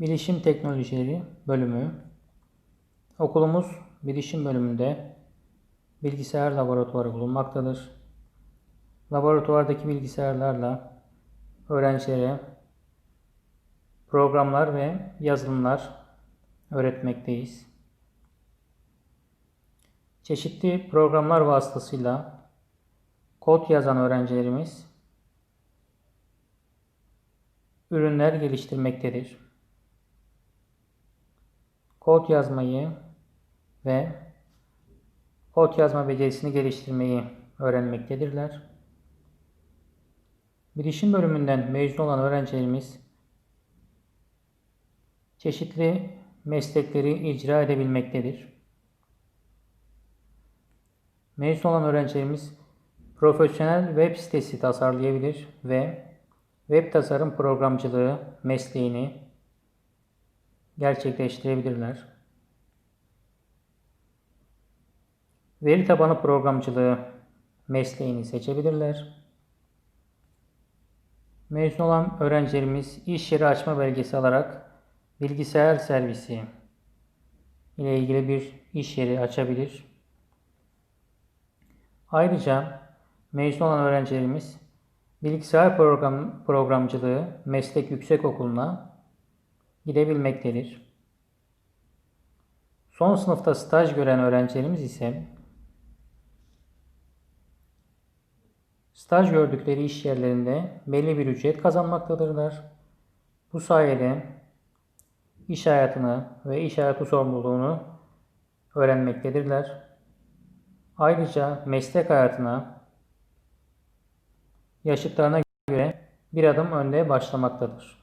Bilişim Teknolojileri bölümü. Okulumuz bilişim bölümünde bilgisayar laboratuvarı bulunmaktadır. Laboratuvardaki bilgisayarlarla öğrencilere programlar ve yazılımlar öğretmekteyiz. Çeşitli programlar vasıtasıyla kod yazan öğrencilerimiz ürünler geliştirmektedir. Kod yazmayı ve kod yazma becerisini geliştirmeyi öğrenmektedirler. Bilişim bölümünden mezun olan öğrencilerimiz çeşitli meslekleri icra edebilmektedir. Mezun olan öğrencilerimiz profesyonel web sitesi tasarlayabilir ve web tasarım programcılığı mesleğini gerçekleştirebilirler. Veri tabanı programcılığı mesleğini seçebilirler. Mezun olan öğrencilerimiz iş yeri açma belgesi alarak bilgisayar servisi ile ilgili bir iş yeri açabilir. Ayrıca mezun olan öğrencilerimiz bilgisayar program, programcılığı meslek yüksekokulu'na gidebilmektedir. Son sınıfta staj gören öğrencilerimiz ise staj gördükleri iş yerlerinde belli bir ücret kazanmaktadırlar. Bu sayede iş hayatını ve iş hayatı sorumluluğunu öğrenmektedirler. Ayrıca meslek hayatına yaşıtlarına göre bir adım önde başlamaktadır.